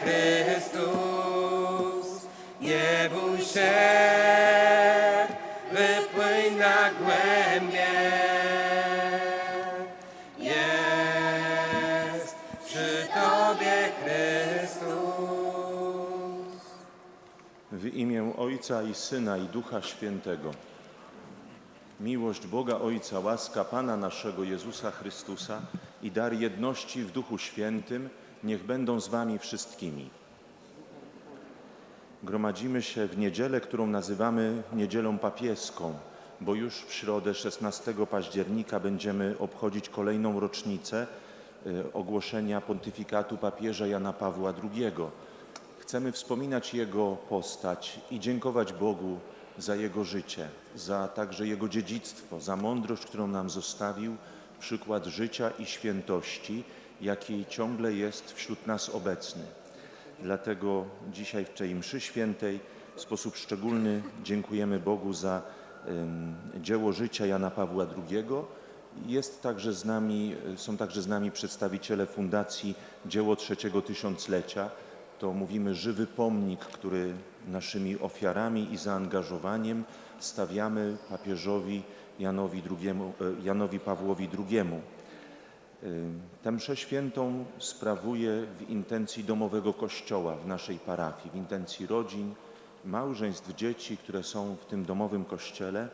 Chrystus, nie bój się, wypłyń na głębie. Jest przy Tobie Chrystus. W imię Ojca i Syna i Ducha Świętego. Miłość Boga Ojca, łaska Pana naszego Jezusa Chrystusa i dar jedności w Duchu Świętym niech będą z Wami wszystkimi. Gromadzimy się w niedzielę, którą nazywamy Niedzielą Papieską, bo już w środę 16 października będziemy obchodzić kolejną rocznicę e, ogłoszenia pontyfikatu papieża Jana Pawła II. Chcemy wspominać Jego postać i dziękować Bogu za Jego życie, za także Jego dziedzictwo, za mądrość, którą nam zostawił, przykład życia i świętości, jaki ciągle jest wśród nas obecny. Dlatego dzisiaj w tej mszy świętej w sposób szczególny dziękujemy Bogu za dzieło życia Jana Pawła II. Jest także z nami, są także z nami przedstawiciele Fundacji Dzieło Trzeciego Tysiąclecia. To mówimy żywy pomnik, który naszymi ofiarami i zaangażowaniem stawiamy papieżowi Janowi, II, e, Janowi Pawłowi II. Tę mszę świętą sprawuję w intencji domowego kościoła w naszej parafii, w intencji rodzin, małżeństw, dzieci, które są w tym domowym kościele.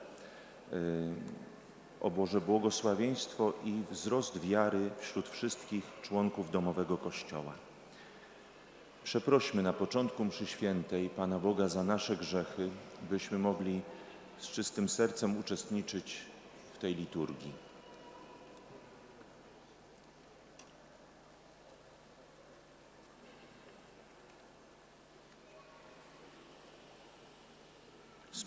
O Boże błogosławieństwo i wzrost wiary wśród wszystkich członków domowego kościoła. Przeprośmy na początku mszy świętej Pana Boga za nasze grzechy, byśmy mogli z czystym sercem uczestniczyć w tej liturgii.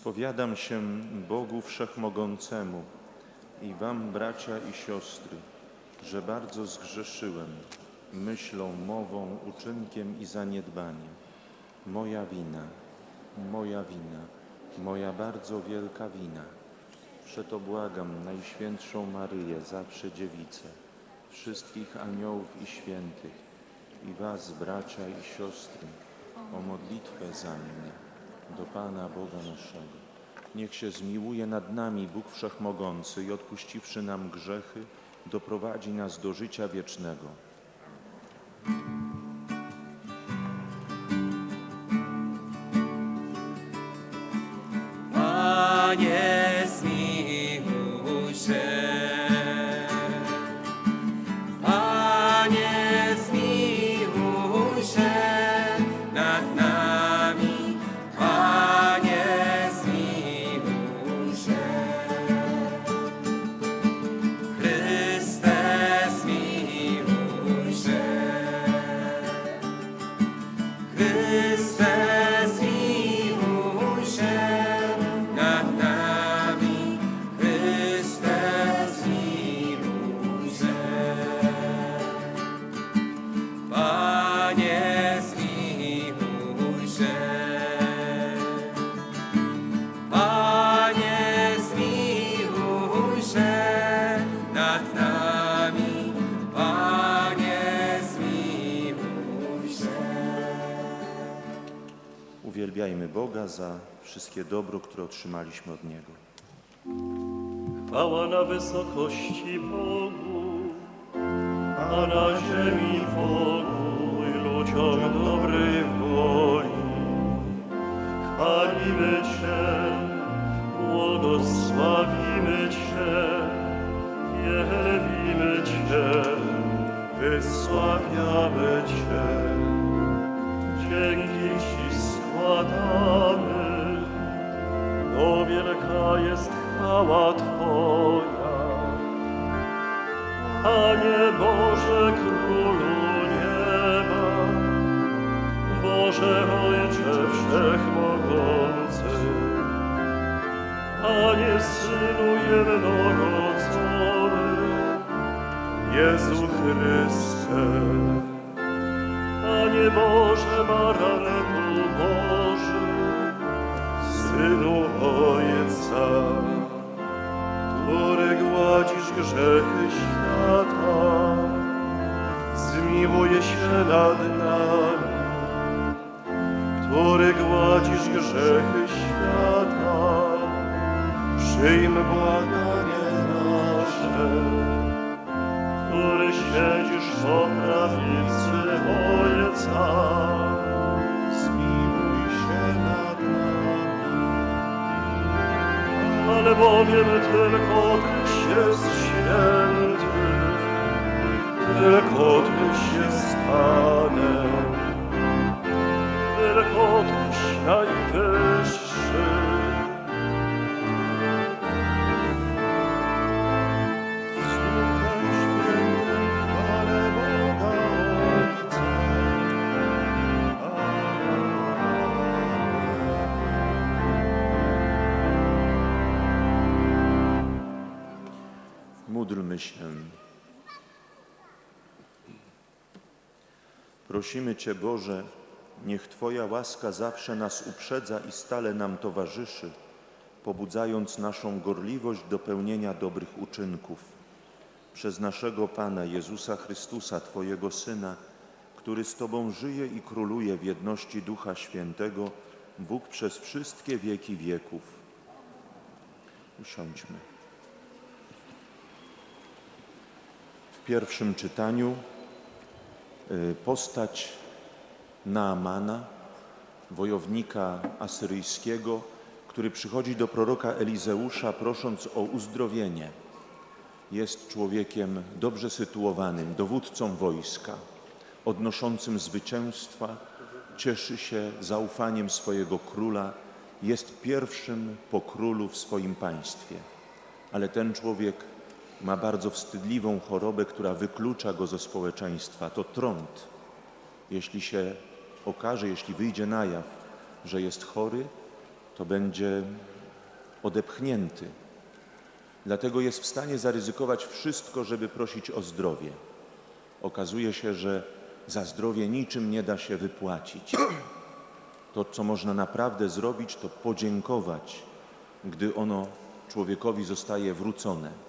Spowiadam się Bogu Wszechmogącemu i Wam, bracia i siostry, że bardzo zgrzeszyłem myślą, mową, uczynkiem i zaniedbaniem. Moja wina, moja wina, moja bardzo wielka wina. Przeto błagam Najświętszą Maryję, zawsze Dziewicę, wszystkich aniołów i świętych i Was, bracia i siostry, o modlitwę za mnie do Pana Boga naszego. Niech się zmiłuje nad nami Bóg Wszechmogący i odpuściwszy nam grzechy, doprowadzi nas do życia wiecznego. Za wszystkie dobro, które otrzymaliśmy od Niego. Chwała na wysokości Bogu, a na ziemi pokój ludziom dobrej woli. Chwalimy Cię, błogosławimy Cię, wielbimy Cię, wysławiamy jest chwała Twoja. Panie Boże Królu Nieba, Boże Ojcze Wszechmogący, Panie Synu Jednorodzony, Jezu Chryste, Panie Boże Baranku Boży, Synu Ojca, który gładzisz grzechy świata, zmiłuje się nad nami. który gładzisz grzechy świata, przyjm błaganie nasze, który siedzisz po prawicy Albowiem tylko Tyś jest święty, tylko Tyś jest Panem, tylko Tyś najwyższy. Módlmy się. Prosimy Cię, Boże, niech Twoja łaska zawsze nas uprzedza i stale nam towarzyszy, pobudzając naszą gorliwość do pełnienia dobrych uczynków. Przez naszego Pana Jezusa Chrystusa, Twojego Syna, który z Tobą żyje i króluje w jedności Ducha Świętego, Bóg przez wszystkie wieki wieków. Usiądźmy. Pierwszym czytaniu y, postać Naamana, wojownika asyryjskiego, który przychodzi do proroka Elizeusza prosząc o uzdrowienie. Jest człowiekiem dobrze sytuowanym, dowódcą wojska, odnoszącym zwycięstwa, cieszy się zaufaniem swojego króla, jest pierwszym po królu w swoim państwie. Ale ten człowiek ma bardzo wstydliwą chorobę, która wyklucza go ze społeczeństwa. To trąd. Jeśli się okaże, jeśli wyjdzie na jaw, że jest chory, to będzie odepchnięty. Dlatego jest w stanie zaryzykować wszystko, żeby prosić o zdrowie. Okazuje się, że za zdrowie niczym nie da się wypłacić. To, co można naprawdę zrobić, to podziękować, gdy ono człowiekowi zostaje wrócone.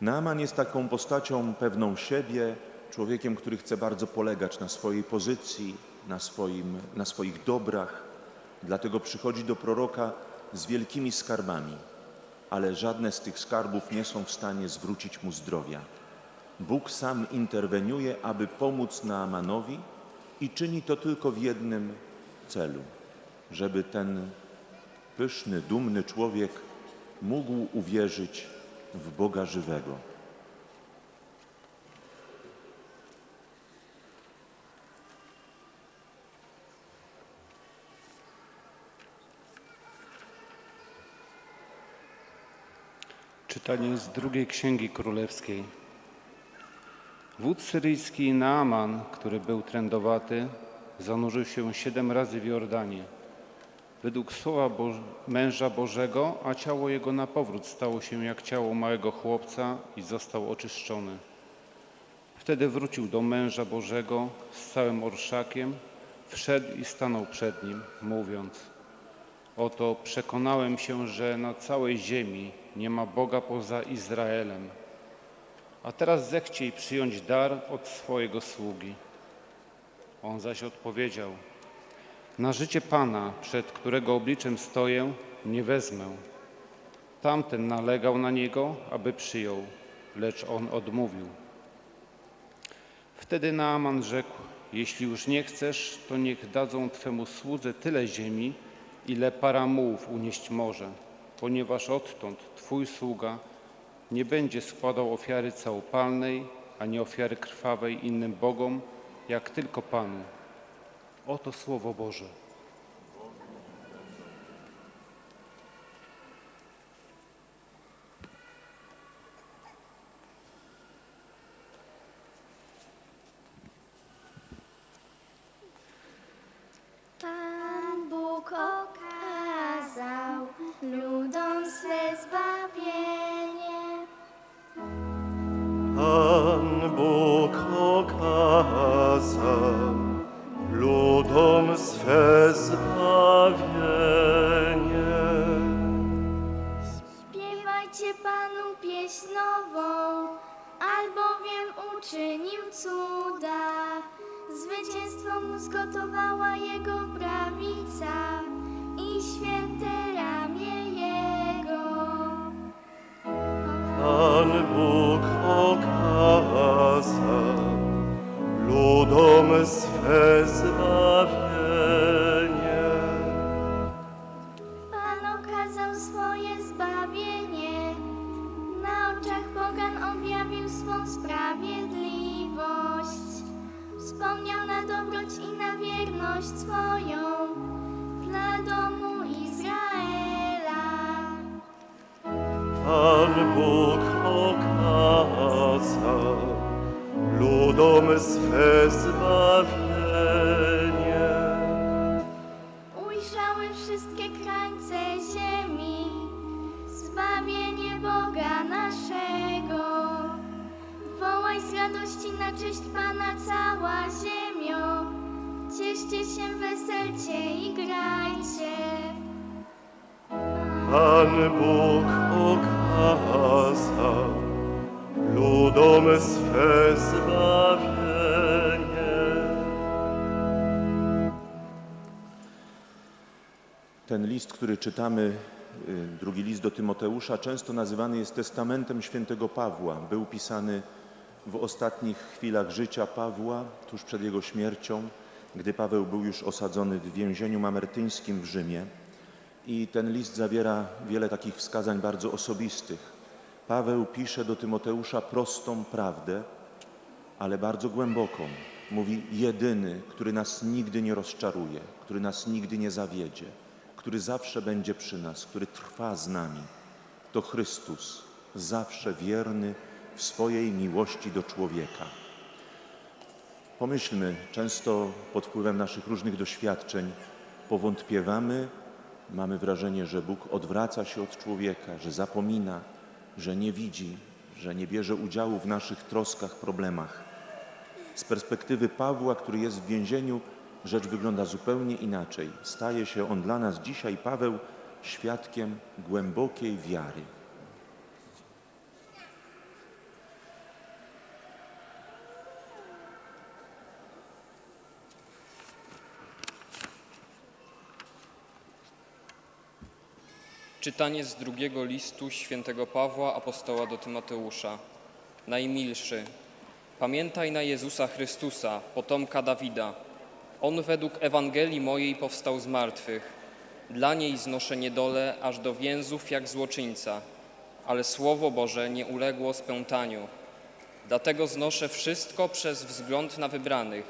Naaman jest taką postacią pewną siebie, człowiekiem, który chce bardzo polegać na swojej pozycji, na, swoim, na swoich dobrach. Dlatego przychodzi do proroka z wielkimi skarbami, ale żadne z tych skarbów nie są w stanie zwrócić mu zdrowia. Bóg sam interweniuje, aby pomóc Naamanowi i czyni to tylko w jednym celu, żeby ten pyszny, dumny człowiek mógł uwierzyć w Boga żywego. Czytanie z drugiej księgi królewskiej. Wódz syryjski Naaman, który był trędowaty, zanurzył się siedem razy w Jordanie. Według słowa Boż- męża Bożego, a ciało jego na powrót stało się jak ciało małego chłopca i został oczyszczony. Wtedy wrócił do męża Bożego z całym orszakiem, wszedł i stanął przed nim, mówiąc – Oto przekonałem się, że na całej ziemi nie ma Boga poza Izraelem. A teraz zechciej przyjąć dar od swojego sługi. On zaś odpowiedział: Na życie Pana, przed którego obliczem stoję, nie wezmę. Tamten nalegał na niego, aby przyjął, lecz on odmówił. Wtedy Naaman rzekł: Jeśli już nie chcesz, to niech dadzą twemu słudze tyle ziemi, ile para mułów unieść może, ponieważ odtąd twój sługa nie będzie składał ofiary całopalnej, ani ofiary krwawej innym bogom, jak tylko Panu. Oto Słowo Boże. Ludom swe Pana cała ziemio, cieszcie się, weselcie i grajcie. Pan Bóg okazał ludom swe zbawienie. Ten list, który czytamy, y, drugi list do Tymoteusza, często nazywany jest testamentem świętego Pawła. Był pisany w ostatnich chwilach życia Pawła, tuż przed jego śmiercią, gdy Paweł był już osadzony w więzieniu mamertyńskim w Rzymie. I ten list zawiera wiele takich wskazań bardzo osobistych. Paweł pisze do Tymoteusza prostą prawdę, ale bardzo głęboką. Mówi jedyny, który nas nigdy nie rozczaruje, który nas nigdy nie zawiedzie, który zawsze będzie przy nas, który trwa z nami. To Chrystus, zawsze wierny w swojej miłości do człowieka. Pomyślmy, często pod wpływem naszych różnych doświadczeń powątpiewamy, mamy wrażenie, że Bóg odwraca się od człowieka, że zapomina, że nie widzi, że nie bierze udziału w naszych troskach, problemach. Z perspektywy Pawła, który jest w więzieniu, rzecz wygląda zupełnie inaczej. Staje się on dla nas dzisiaj, Paweł, świadkiem głębokiej wiary. Czytanie z drugiego listu świętego Pawła apostoła do Tymoteusza. Najmilszy, pamiętaj na Jezusa Chrystusa, potomka Dawida. On według Ewangelii mojej powstał z martwych. Dla niej znoszę niedolę aż do więzów jak złoczyńca, ale Słowo Boże nie uległo spętaniu. Dlatego znoszę wszystko przez wzgląd na wybranych,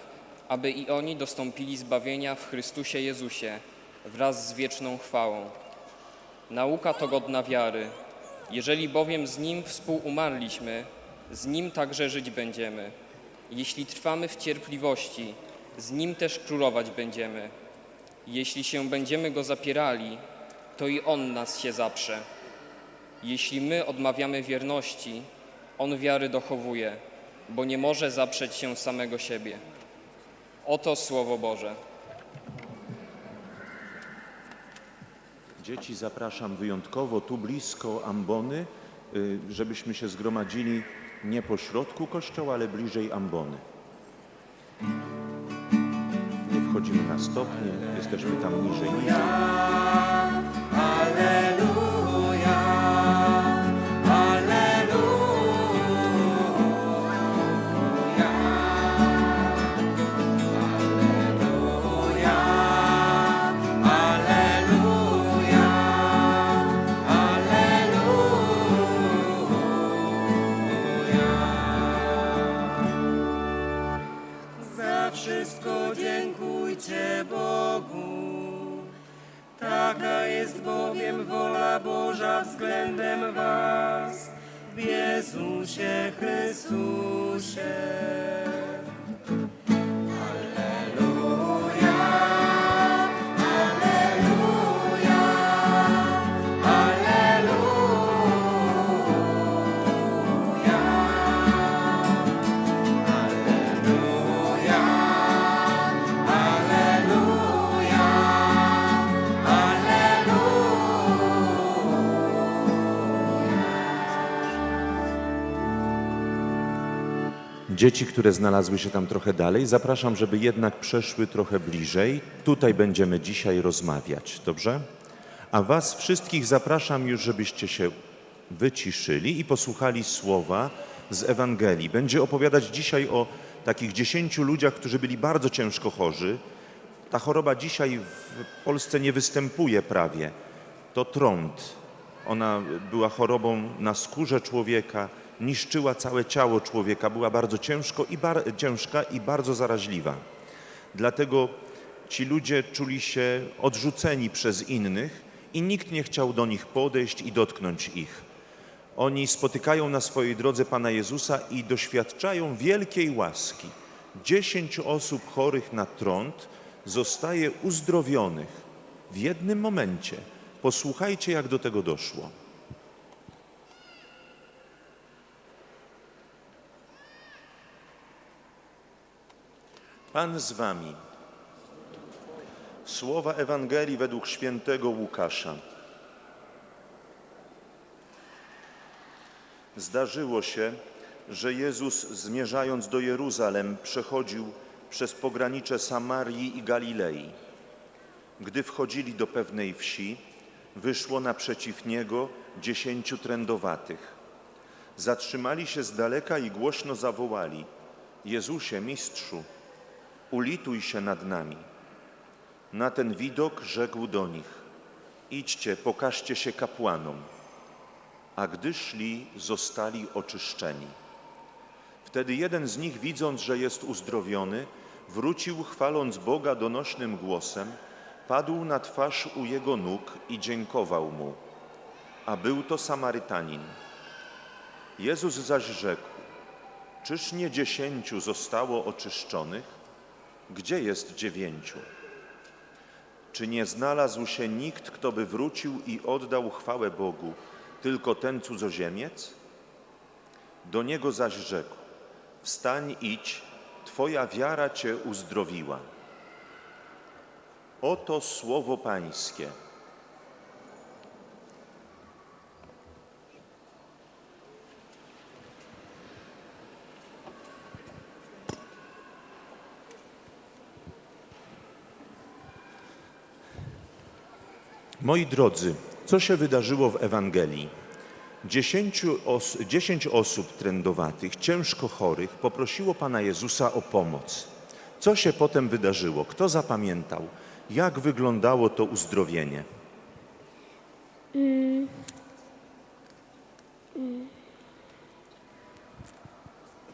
aby i oni dostąpili zbawienia w Chrystusie Jezusie wraz z wieczną chwałą. Nauka to godna wiary. Jeżeli bowiem z Nim współumarliśmy, z Nim także żyć będziemy. Jeśli trwamy w cierpliwości, z Nim też królować będziemy. Jeśli się będziemy Go zapierali, to i On nas się zaprze. Jeśli my odmawiamy wierności, On wiary dochowuje, bo nie może zaprzeć się samego siebie. Oto Słowo Boże. Dzieci zapraszam wyjątkowo tu blisko ambony, y, żebyśmy się zgromadzili nie po środku kościoła, ale bliżej ambony. Nie wchodzimy na stopnie, jesteśmy tam niżej. niżej. Względem Was w Jezusie Chrystusie. Dzieci, które znalazły się tam trochę dalej, zapraszam, żeby jednak przeszły trochę bliżej. Tutaj będziemy dzisiaj rozmawiać, dobrze? A Was wszystkich zapraszam już, żebyście się wyciszyli i posłuchali słowa z Ewangelii. Będzie opowiadać dzisiaj o takich dziesięciu ludziach, którzy byli bardzo ciężko chorzy. Ta choroba dzisiaj w Polsce nie występuje prawie. To trąd. Ona była chorobą na skórze człowieka, niszczyła całe ciało człowieka, była bardzo ciężko i bar- ciężka i bardzo zaraźliwa. Dlatego ci ludzie czuli się odrzuceni przez innych i nikt nie chciał do nich podejść i dotknąć ich. Oni spotykają na swojej drodze Pana Jezusa i doświadczają wielkiej łaski. Dziesięć osób chorych na trąd zostaje uzdrowionych w jednym momencie. Posłuchajcie, jak do tego doszło. Pan z wami. Słowa Ewangelii według świętego Łukasza. Zdarzyło się, że Jezus zmierzając do Jeruzalem przechodził przez pogranicze Samarii i Galilei. Gdy wchodzili do pewnej wsi, wyszło naprzeciw niego dziesięciu trędowatych. Zatrzymali się z daleka i głośno zawołali: Jezusie, mistrzu, ulituj się nad nami. Na ten widok rzekł do nich: Idźcie, pokażcie się kapłanom. A gdy szli, zostali oczyszczeni. Wtedy jeden z nich, widząc, że jest uzdrowiony, wrócił, chwaląc Boga donośnym głosem, padł na twarz u jego nóg i dziękował mu. A był to Samarytanin. Jezus zaś rzekł: Czyż nie dziesięciu zostało oczyszczonych? Gdzie jest dziewięciu? Czy nie znalazł się nikt, kto by wrócił i oddał chwałę Bogu, tylko ten cudzoziemiec? Do niego zaś rzekł: Wstań, idź, Twoja wiara Cię uzdrowiła. Oto słowo Pańskie. Moi drodzy, co się wydarzyło w Ewangelii? Dziesięciu os- dziesięć osób trędowatych, ciężko chorych, poprosiło Pana Jezusa o pomoc. Co się potem wydarzyło? Kto zapamiętał? Jak wyglądało to uzdrowienie?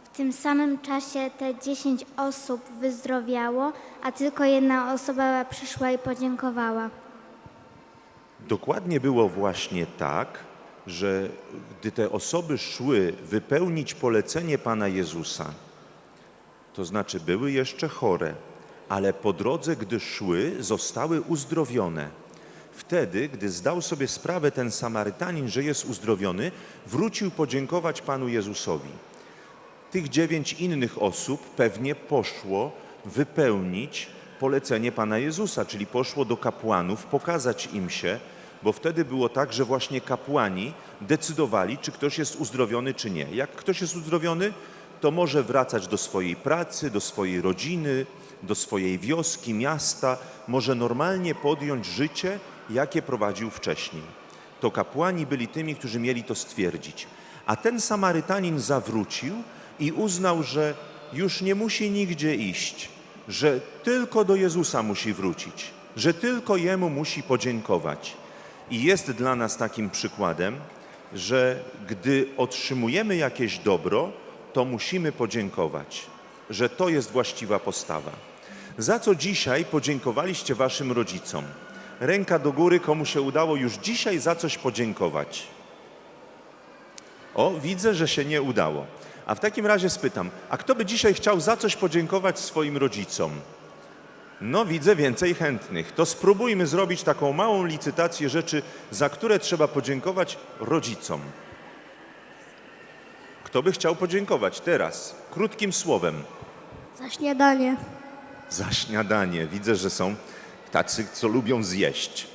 W tym samym czasie te 10 osób wyzdrowiało, a tylko jedna osoba przyszła i podziękowała. Dokładnie było właśnie tak, że gdy te osoby szły wypełnić polecenie Pana Jezusa, to znaczy były jeszcze chore, ale po drodze, gdy szły, zostały uzdrowione. Wtedy, gdy zdał sobie sprawę ten Samarytanin, że jest uzdrowiony, wrócił podziękować Panu Jezusowi. Tych dziewięć innych osób pewnie poszło wypełnić polecenie Pana Jezusa, czyli poszło do kapłanów, pokazać im się, bo wtedy było tak, że właśnie kapłani decydowali, czy ktoś jest uzdrowiony, czy nie. Jak ktoś jest uzdrowiony, to może wracać do swojej pracy, do swojej rodziny, do swojej wioski, miasta, może normalnie podjąć życie, jakie prowadził wcześniej. To kapłani byli tymi, którzy mieli to stwierdzić. A ten Samarytanin zawrócił i uznał, że już nie musi nigdzie iść, że tylko do Jezusa musi wrócić, że tylko Jemu musi podziękować. I jest dla nas takim przykładem, że gdy otrzymujemy jakieś dobro, to musimy podziękować, że to jest właściwa postawa. Za co dzisiaj podziękowaliście waszym rodzicom? Ręka do góry, komu się udało już dzisiaj za coś podziękować. O, widzę, że się nie udało. A w takim razie spytam, a kto by dzisiaj chciał za coś podziękować swoim rodzicom? No, widzę więcej chętnych. To spróbujmy zrobić taką małą licytację rzeczy, za które trzeba podziękować rodzicom. Kto by chciał podziękować teraz? Krótkim słowem. Za śniadanie. Za śniadanie. Widzę, że są tacy, co lubią zjeść.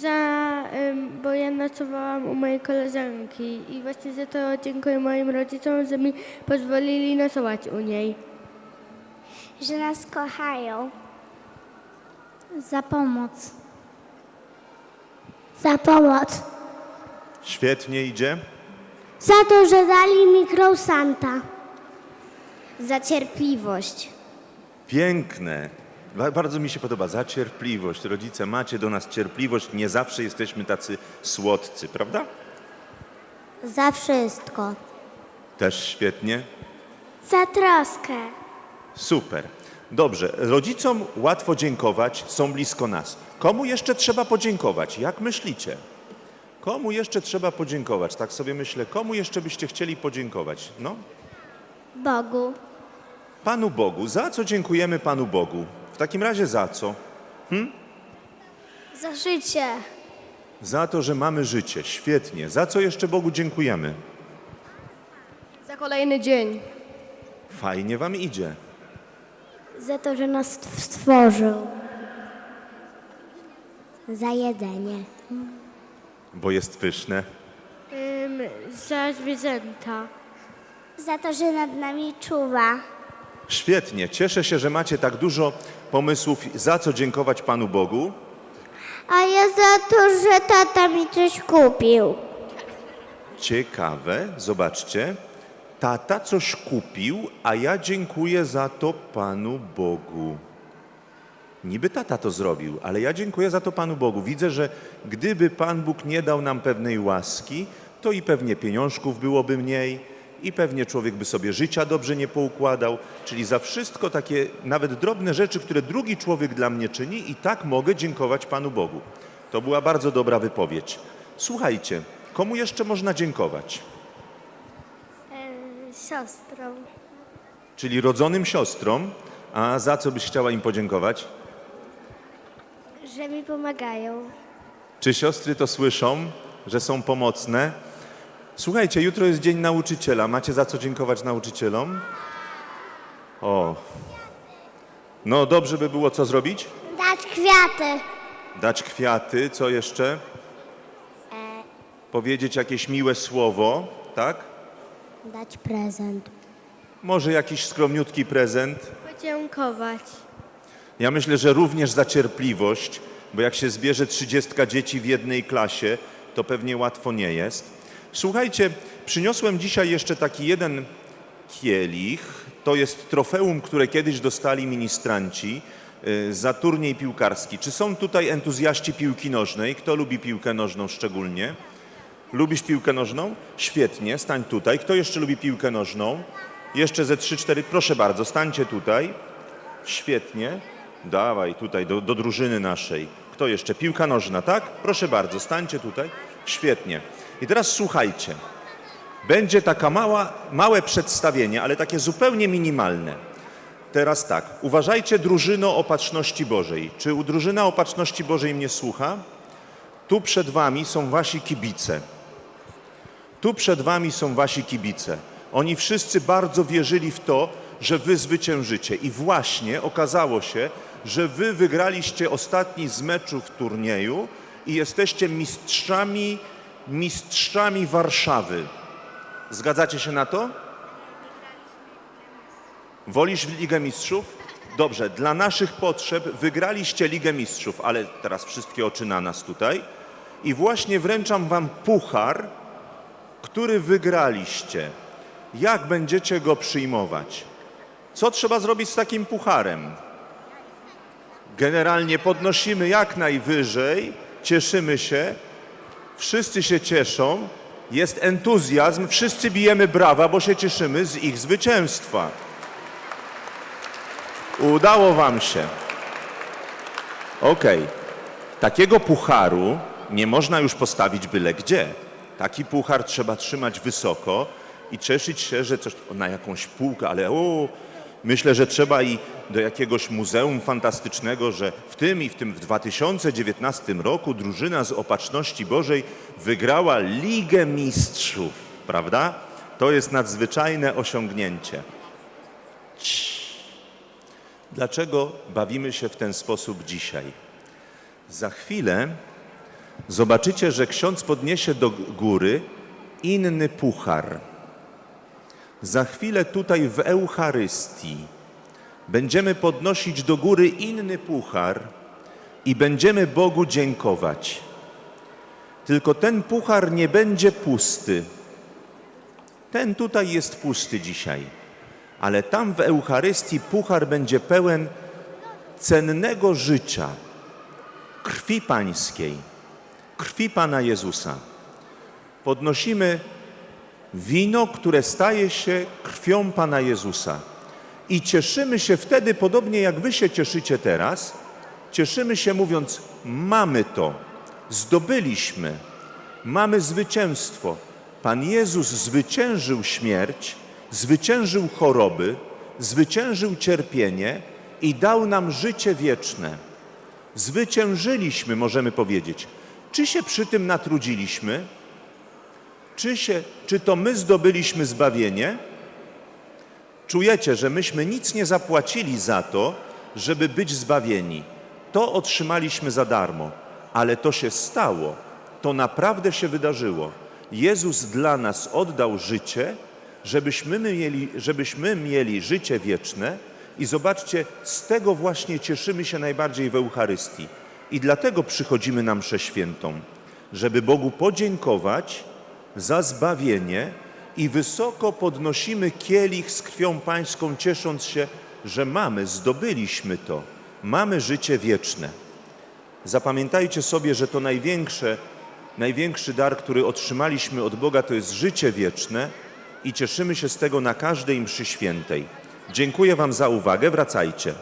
Za bo ja nocowałam u mojej koleżanki i właśnie za to dziękuję moim rodzicom, że mi pozwolili nocować u niej. Że nas kochają. Za pomoc. Za pomoc. Świetnie idzie. Za to, że dali mi Santa. Za cierpliwość. Piękne. Ba- Bardzo mi się podoba. Za cierpliwość. Rodzice, macie do nas cierpliwość. Nie zawsze jesteśmy tacy słodcy, prawda? Za wszystko. Też świetnie. Za troskę. Super. Dobrze. Rodzicom łatwo dziękować, są blisko nas. Komu jeszcze trzeba podziękować? Jak myślicie? Komu jeszcze trzeba podziękować? Tak sobie myślę. Komu jeszcze byście chcieli podziękować? No? Bogu. Panu Bogu. Za co dziękujemy Panu Bogu? W takim razie za co? Za życie. Za to, że mamy życie. Świetnie. Za co jeszcze Bogu dziękujemy? Za kolejny dzień. Fajnie wam idzie. Za to, że nas stworzył. Za jedzenie. Bo jest pyszne. Ym, za zwierzęta. Za to, że nad nami czuwa. Świetnie. Cieszę się, że macie tak dużo pomysłów, za co dziękować Panu Bogu. A ja za to, że tata mi coś kupił. Ciekawe, zobaczcie. Tata coś kupił, a ja dziękuję za to Panu Bogu. Niby tata to zrobił, ale ja dziękuję za to Panu Bogu. Widzę, że gdyby Pan Bóg nie dał nam pewnej łaski, to i pewnie pieniążków byłoby mniej, i pewnie człowiek by sobie życia dobrze nie poukładał. Czyli za wszystko takie nawet drobne rzeczy, które drugi człowiek dla mnie czyni, i tak mogę dziękować Panu Bogu. To była bardzo dobra wypowiedź. Słuchajcie, komu jeszcze można dziękować? Siostrą. Czyli rodzonym siostrom. A za co byś chciała im podziękować? Że mi pomagają. Czy siostry to słyszą, że są pomocne? Słuchajcie, jutro jest Dzień Nauczyciela. Macie za co dziękować nauczycielom? O. No dobrze by było co zrobić? Dać kwiaty. Dać kwiaty, co jeszcze? Powiedzieć jakieś miłe słowo, tak? Dać prezent. Może jakiś skromniutki prezent. Podziękować. Ja myślę, że również za cierpliwość, bo jak się zbierze 30 dzieci w jednej klasie, to pewnie łatwo nie jest. Słuchajcie, przyniosłem dzisiaj jeszcze taki jeden kielich. To jest trofeum, które kiedyś dostali ministranci y, za turniej piłkarski. Czy są tutaj entuzjaści piłki nożnej? Kto lubi piłkę nożną szczególnie? Lubisz piłkę nożną? Świetnie, stań tutaj. Kto jeszcze lubi piłkę nożną? Jeszcze ze 3-4. Proszę bardzo, stańcie tutaj. Świetnie. Dawaj tutaj do, do drużyny naszej. Kto jeszcze? Piłka nożna, tak? Proszę bardzo, stańcie tutaj. Świetnie. I teraz słuchajcie. Będzie taka mała, małe przedstawienie, ale takie zupełnie minimalne. Teraz tak, uważajcie drużyno Opatrzności Bożej. Czy drużyna Opatrzności Bożej mnie słucha? Tu przed wami są wasi kibice. Tu przed wami są wasi kibice. Oni wszyscy bardzo wierzyli w to, że wy zwyciężycie. I właśnie okazało się, że wy wygraliście ostatni z meczów turnieju i jesteście mistrzami, mistrzami Warszawy. Zgadzacie się na to? Wolisz Ligę Mistrzów? Dobrze, dla naszych potrzeb wygraliście Ligę Mistrzów, ale teraz wszystkie oczy na nas tutaj. I właśnie wręczam wam puchar, który wygraliście. Jak będziecie go przyjmować? Co trzeba zrobić z takim pucharem? Generalnie podnosimy jak najwyżej, cieszymy się, wszyscy się cieszą, jest entuzjazm, wszyscy bijemy brawa, bo się cieszymy z ich zwycięstwa. Udało wam się. Okej. Takiego pucharu nie można już postawić byle gdzie. Taki puchar trzeba trzymać wysoko i cieszyć się, że coś na jakąś półkę, ale o, myślę, że trzeba i do jakiegoś muzeum fantastycznego, że w tym i w tym w 2019 roku drużyna z Opatrzności Bożej wygrała Ligę Mistrzów, prawda? To jest nadzwyczajne osiągnięcie. Dlaczego bawimy się w ten sposób dzisiaj? Za chwilę zobaczycie, że ksiądz podniesie do góry inny puchar. Za chwilę tutaj w Eucharystii będziemy podnosić do góry inny puchar i będziemy Bogu dziękować. Tylko ten puchar nie będzie pusty. Ten tutaj jest pusty dzisiaj, ale tam w Eucharystii puchar będzie pełen cennego życia, krwi pańskiej, krwi Pana Jezusa. Podnosimy wino, które staje się krwią Pana Jezusa. I cieszymy się wtedy, podobnie jak Wy się cieszycie teraz, cieszymy się mówiąc: Mamy to, zdobyliśmy, mamy zwycięstwo. Pan Jezus zwyciężył śmierć, zwyciężył choroby, zwyciężył cierpienie i dał nam życie wieczne. Zwyciężyliśmy, możemy powiedzieć. Czy się przy tym natrudziliśmy? Czy, się, czy to my zdobyliśmy zbawienie? Czujecie, że myśmy nic nie zapłacili za to, żeby być zbawieni. To otrzymaliśmy za darmo, ale to się stało. To naprawdę się wydarzyło. Jezus dla nas oddał życie, żebyśmy mieli, żebyśmy mieli życie wieczne i zobaczcie, z tego właśnie cieszymy się najbardziej w Eucharystii. I dlatego przychodzimy na mszę świętą, żeby Bogu podziękować za zbawienie i wysoko podnosimy kielich z krwią pańską, ciesząc się, że mamy, zdobyliśmy to, mamy życie wieczne. Zapamiętajcie sobie, że to największe, największy dar, który otrzymaliśmy od Boga, to jest życie wieczne i cieszymy się z tego na każdej mszy świętej. Dziękuję Wam za uwagę, wracajcie.